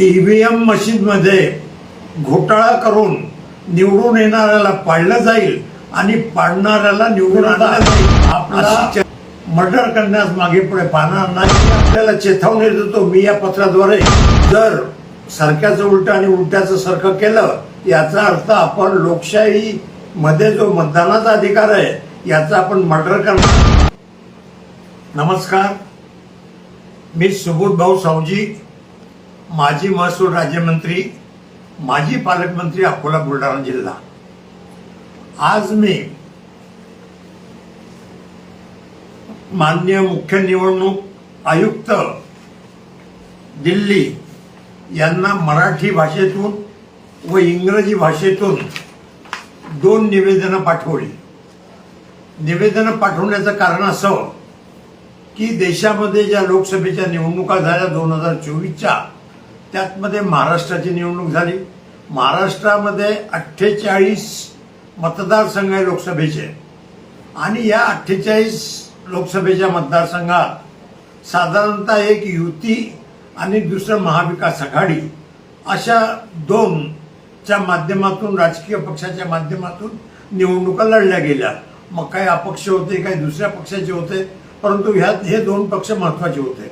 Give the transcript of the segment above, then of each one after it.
EVM मशीनमध्ये घोटाळा करून निवडून येणाऱ्याला पाडलं जाईल आणि पाडणाऱ्याला निवडून आणलं जाईल. आपला मर्डर करण्यास मागे पुढे पाहणार नाही. आपल्याला चेतावणी देतो मी या पत्राद्वारे. जर सरक्याचं उलट आणि उलट्याचं सारखं केलं याचा अर्थ आपण लोकशाही मध्ये जो मतदानाचा अधिकार आहे याचा आपण मर्डर करणार. नमस्कार. मी सुबोध भाऊ सावजी. माजी महसूल राज्यमंत्री माजी पालकमंत्री अकोला बुलढाणा जिल्हा. आज मी मान्य मुख्य निवडणूक आयुक्त दिल्ली यांना मराठी भाषेतून व इंग्रजी भाषेतून दोन निवेदनं पाठवली. निवेदनं पाठवण्याचं कारण असं की देशामध्ये ज्या लोकसभेच्या निवडणुका झाल्या दोन हजार चोवीसच्या त्यातमध्ये महाराष्ट्राची निवडणूक झाली. महाराष्ट्रामध्ये अठ्ठेचाळीस मतदारसंघ आहे लोकसभेचे. आणि या अठ्ठेचाळीस लोकसभेच्या मतदारसंघात साधारणतः एक युती आणि दुसरं महाविकास आघाडी अशा दोनच्या माध्यमातून राजकीय पक्षाच्या माध्यमातून निवडणुका लढल्या गेल्या. मग काही अपक्ष होते काही दुसऱ्या पक्षाचे होते परंतु ह्यात हे दोन पक्ष महत्त्वाचे होते.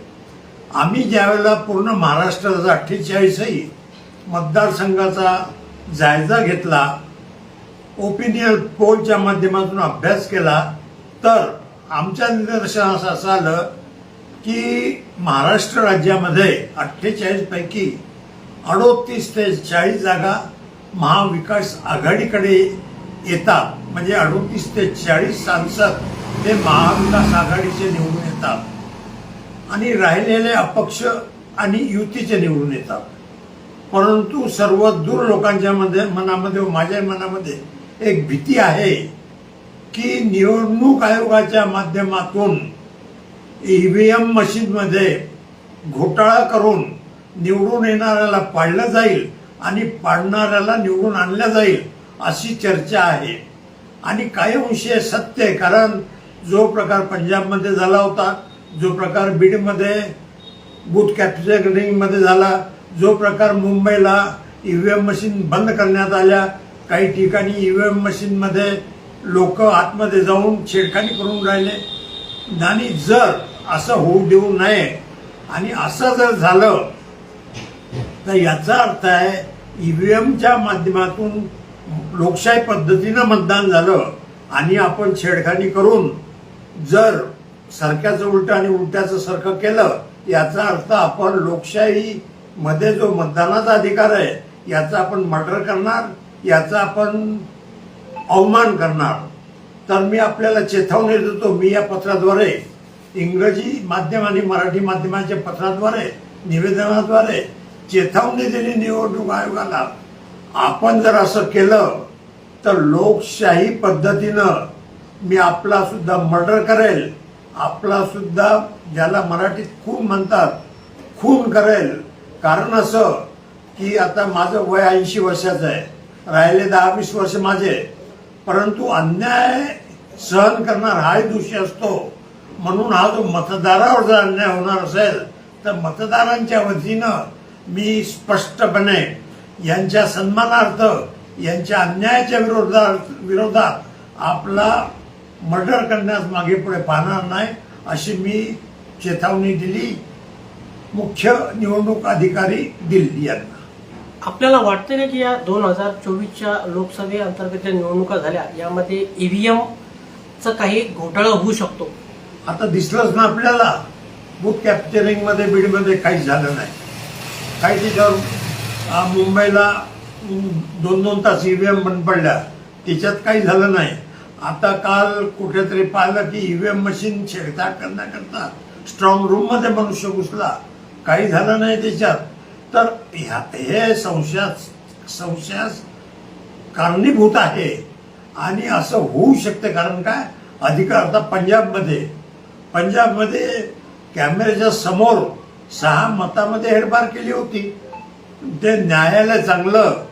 आम्ही ज्यावेळेला पूर्ण महाराष्ट्राचा अठ्ठेचाळीसही मतदारसंघाचा जायजा घेतला ओपिनियन पोलच्या माध्यमातून अभ्यास केला तर आमच्या निदर्शनास असं आलं की महाराष्ट्र राज्यामध्ये अठ्ठेचाळीसपैकी अडोतीस ते चाळीस जागा महाविकास आघाडीकडे येतात. म्हणजे अडोतीस ते चाळीस सांसद हे महाविकास आघाडीचे निवडून येतात. आणि राहिलेले अपक्ष आणि युतीचे निवडून येतात. परंतु सर्व दूर लोकांच्या मध्ये मनामध्ये व माझ्या मनामध्ये एक भीती आहे की निवडणूक आयोगाच्या माध्यमातून ईव्हीएम मशीनमध्ये घोटाळा करून निवडून येणाऱ्याला पाडलं जाईल आणि पाडणाऱ्याला निवडून आणलं जाईल अशी चर्चा आहे. आणि काही अंशी सत्य आहे. कारण जो प्रकार पंजाबमध्ये झाला होता जो प्रकार बीडमध्ये बूथ कॅप्चरिंगमध्ये झाला जो प्रकार मुंबईला ई व्ही एम मशीन बंद करण्यात आल्या काही ठिकाणी ई व्ही एम मशीनमध्ये लोक आतमध्ये जाऊन छेडखानी करून राहिले. आणि जर असं होऊ देऊ नये आणि असं जर झालं तर याचा अर्थ आहे ई व्ही एमच्या माध्यमातून लोकशाही पद्धतीनं मतदान झालं आणि आपण छेडखानी करून जर सारख्याचं उलट आणि उलट्याचं सारखं केलं याचा अर्थ आपण लोकशाही मध्ये जो मतदानाचा अधिकार आहे याचा आपण मर्डर करणार याचा आपण अवमान करणार. तर मी आपल्याला चेतावणी देतो मी या पत्राद्वारे इंग्रजी माध्यम आणि मराठी माध्यमाच्या पत्राद्वारे निवेदनाद्वारे चेतावणी दिली निवडणूक आयोगाला. आपण जर असं केलं तर लोकशाही पद्धतीनं मी आपला सुद्धा मर्डर करेल आपला सुद्धा ज्याला मराठीत खूप म्हणतात खून करेल. कारण असं की आता माझं वय ऐंशी वर्षाचं आहे. राहिले दहा वीस वर्ष माझे. परंतु अन्याय सहन करणार हाही दोषी असतो. म्हणून हा जो मतदारावर जर अन्याय होणार असेल तर मतदारांच्या वतीनं मी स्पष्टपणे यांच्या सन्मानार्थ यांच्या अन्यायाच्या विरोधात विरोधात आपला मर्डर करण्यास मागे पुढे पाहणार नाही अशी मी चेतावणी दिली. मुख्य निवडणूक अधिकारी दिल्ली यांना. आपल्याला वाटते का की या दोन हजार चोवीसच्या लोकसभेअंतर्गत ज्या निवडणुका झाल्या यामध्ये ईव्हीएम चा काही घोटाळा होऊ शकतो. आता दिसलंच ना आपल्याला बूथ कॅप्चरिंगमध्ये बीडमध्ये काहीच झालं नाही. काही त्याच्यावर मुंबईला दोन दोन तास ईव्हीएम बंद पडल्या त्याच्यात काही झालं नाही. आता काल कुठेतरी पाहिलं की ईव्हीएम मशीन छेडछाड करण्याकरता स्ट्रॉंग रूममध्ये मनुष्य घुसला. काही झालं नाही त्याच्यात. तर ह्या हे संशयास संशयास कारणीभूत आहे. आणि असं होऊ शकते कारण काय? अधिकार आता पंजाबमध्ये. पंजाबमध्ये कॅमेऱ्याच्या समोर सहा मतामध्ये हेडबार केली होती. ते न्यायालय चांगलं.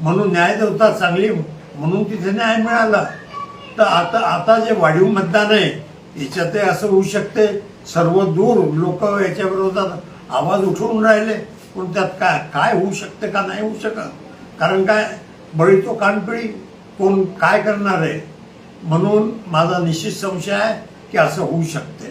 म्हणून न्यायदेवता चांगली म्हणून तिथे न्याय मिळाला. तर आता आता जे वाढीव मतदान आहे याच्यात असं होऊ शकते सर्व दूर लोक याच्या विरोधात आवाज उठवून राहिले पण त्यात काय काय होऊ शकते का नाही होऊ शकत? कारण काय बळी तो कानपिळी कोण काय करणार आहे? म्हणून माझा निश्चित संशय आहे की असं होऊ शकते.